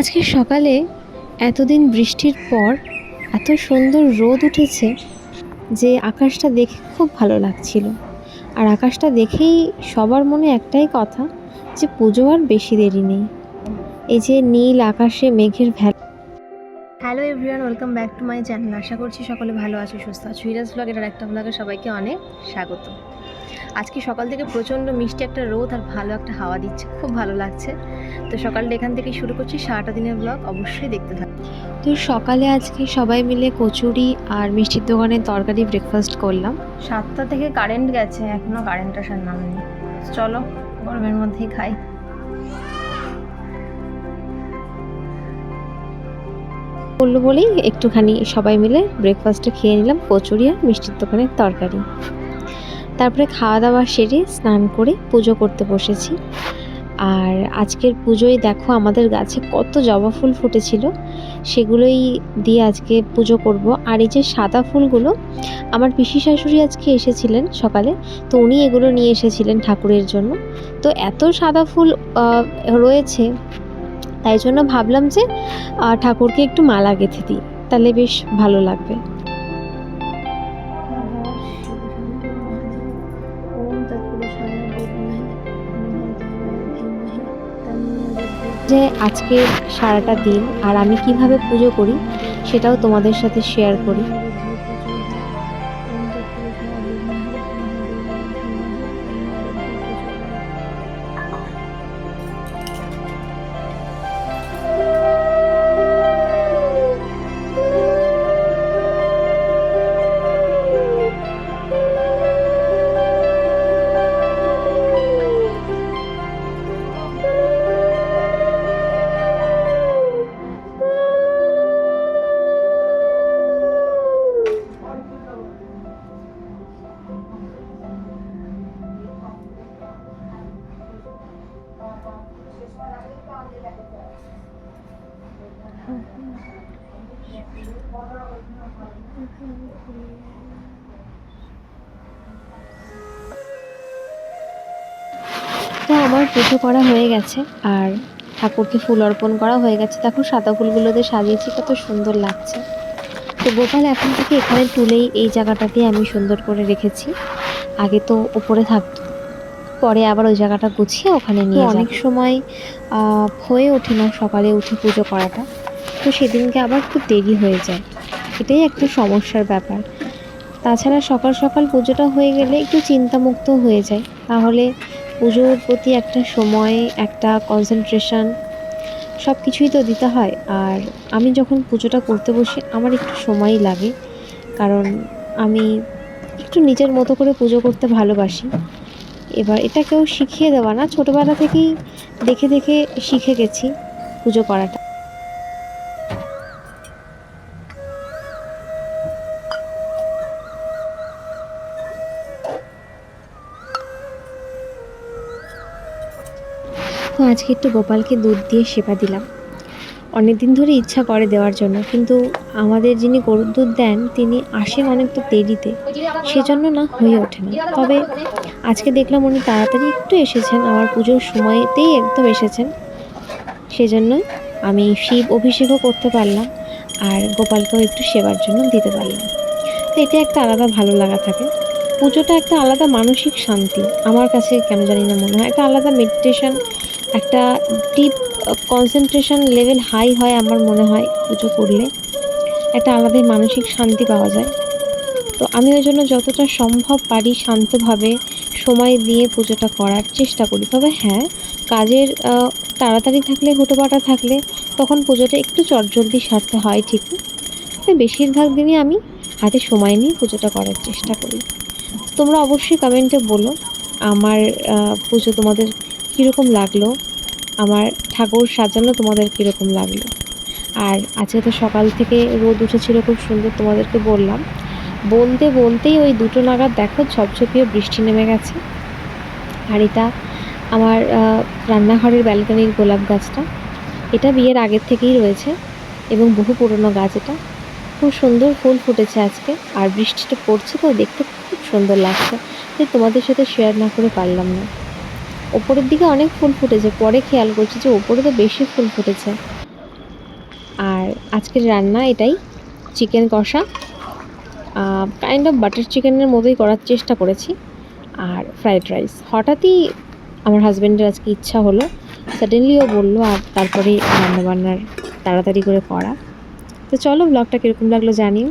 আজকে সকালে এতদিন বৃষ্টির পর এত সুন্দর রোদ উঠেছে যে আকাশটা দেখে খুব ভালো লাগছিল। আর আকাশটা দেখেই সবার মনে একটাই কথা যে পুজো আর বেশি দেরি নেই। এই যে নীল আকাশে মেঘের ভেলা hello everyone welcome back to my channel আশা করছি সকলে ভালো আছো, সুস্থ আছো। হিরাজ ব্লগ এটার একটা ব্লগে সবাইকে অনেক স্বাগত। আজকে সকাল থেকে প্রচণ্ড মিষ্টি একটা রোদ আর ভালো একটা হাওয়া দিচ্ছে। খুব ভালো লাগছে। তো সকালটা এখান থেকে শুরু করছি সারাটা দিনের ব্লগ অবশ্যই দেখতে থাকো। তো সকালে আজকে সবাই মিলে কচুরি আর মিষ্টির দোকানে তরকারি ব্রেকফাস্ট করলাম। সাতটা থেকে কারেন্ট গেছে এখনও কারেন্ট আসার নাম নেই। চলো গরমের মধ্যেই খাই। বলল বলেই একটুখানি সবাই মিলে ব্রেকফাস্টটা খেয়ে নিলাম কচুরি আর মিষ্টির দোকানের তরকারি। তারপরে খাওয়া দাওয়া সেরে স্নান করে পুজো করতে বসেছি। আর আজকের পুজোয় দেখো আমাদের গাছে কত জবা ফুল ফুটেছিল, সেগুলোই দিয়ে আজকে পুজো করব। আর এই যে সাদা ফুলগুলো, আমার পিসি শাশুড়ি আজকে এসেছিলেন সকালে, তো উনি এগুলো নিয়ে এসেছিলেন ঠাকুরের জন্য। তো এত সাদা ফুল রয়েছে, তাই জন্য ভাবলাম যে ঠাকুরকে একটু মালা গেঁথে দিই, তাহলে বেশ ভালো লাগবে। যে আজকে সারাটা দিন আর আমি কীভাবে পুজো করি সেটাও তোমাদের সাথে শেয়ার করি। তো আমার পুজো করা হয়ে গেছে আর ঠাকুরকে ফুল অর্পণ করা হয়ে গেছে। দেখো সাদা ফুলগুলোতে সাজিয়েছি কত সুন্দর লাগছে। তো গোপাল এখন থেকে এখানে তুলেই এই জায়গাটাতে আমি সুন্দর করে রেখেছি। আগে তো ওপরে থাকতো পরে আবার ওই জায়গাটা গুছিয়ে ওখানে নিয়ে অনেক সময় আহ, হয়ে ওঠে না সকালে উঠে পুজো করাটা। তো সেদিনকে আবার খুব দেরি হয়ে যায়। এটাই একটা সমস্যার ব্যাপার। তাছাড়া সকাল সকাল পুজোটা হয়ে গেলে একটু চিন্তামুক্ত হয়ে যায়। তাহলে পুজোর প্রতি একটা সময়, একটা কনসেন্ট্রেশন সব কিছুই তো দিতে হয়। আর আমি যখন পুজোটা করতে বসি, আমার একটু সময়ই লাগে। কারণ আমি একটু নিজের মতো করে পুজো করতে ভালোবাসি। এবার এটা কেউ শিখিয়ে দেওয়া না, ছোটোবেলা থেকেই দেখে দেখে শিখে গেছি পুজো করাটা। তো আজকে একটু গোপালকে দুধ দিয়ে সেবা দিলাম। অনেক দিন ধরে ইচ্ছা করে দেওয়ার জন্য, কিন্তু আমাদের যিনি গরুর দুধ দেন, তিনি আসেন অনেকটা দেরিতে। সেজন্য না, হয়ে ওঠে না। তবে আজকে দেখলাম উনি তাড়াতাড়ি একটু এসেছেন, আমার পুজোর সময়তেই একদম এসেছেন। সেজন্যই আমি শিব অভিষেকও করতে পারলাম, আর গোপালকেও একটু সেবার জন্য দিতে পারলাম। তো এটা একটা আলাদা ভালো লাগা থাকে। পুজোটা একটা আলাদা মানসিক শান্তি, আমার কাছে কেন জানি না মনে হয়। একটা আলাদা মেডিটেশন একটা ডিপ কনসেন্ট্রেশন লেভেল হাই হয় আমার মনে হয় পুজো করলে। একটা আলাদাই মানসিক শান্তি পাওয়া যায়। তো আমি ওই জন্য যতটা সম্ভব পারি শান্তভাবে সময় দিয়ে পুজোটা করার চেষ্টা করি। তবে হ্যাঁ কাজের তাড়াতাড়ি থাকলে হুটোপাটা থাকলে তখন পুজোটা একটু চটজলদি সারতে হয় ঠিকই তবে বেশিরভাগ দিনই আমি হাতে সময় নিয়ে পুজোটা করার চেষ্টা করি। তোমরা অবশ্যই কমেন্টে বলো, আমার পুজো তোমাদের কীরকম লাগল? আমার ঠাকুর সাজানো তোমাদের কীরকম লাগল? আর আজকে তো সকাল থেকে রোদ উঠেছিল, খুব সুন্দর তোমাদেরকে বললাম। বলতে বলতেই ওই দুটো নাগাদ দেখো, ঝপঝপিয়ে বৃষ্টি নেমে গেছে। আর এটা আমার রান্নাঘরের ব্যালকনির গোলাপ গাছটা। এটা বিয়ের আগের থেকেই রয়েছে এবং বহু পুরনো গাছ এটা। খুব সুন্দর ফুল ফুটেছে আজকে। আর বৃষ্টিটা পড়ছে তো দেখতে খুব সুন্দর লাগছে। তাই তোমাদের সাথে শেয়ার না করে পারলাম না। ওপরের দিকে অনেক ফুল ফুটেছে। পরে খেয়াল করছি যে ওপরে তো বেশি ফুল ফুটেছে। আর আজকের রান্না এটাই, চিকেন কষা। কাইন্ড অফ বাটার চিকেনের মতোই করার চেষ্টা করেছি। আর ফ্রাইড রাইস হঠাৎই আমার হাজব্যান্ডের আজকে ইচ্ছা হলো। সাডেনলিও বলল, আর তারপরে রান্নাবান্নার তাড়াতাড়ি করে করা। তো চলো ব্লগটা কীরকম লাগল জানিও।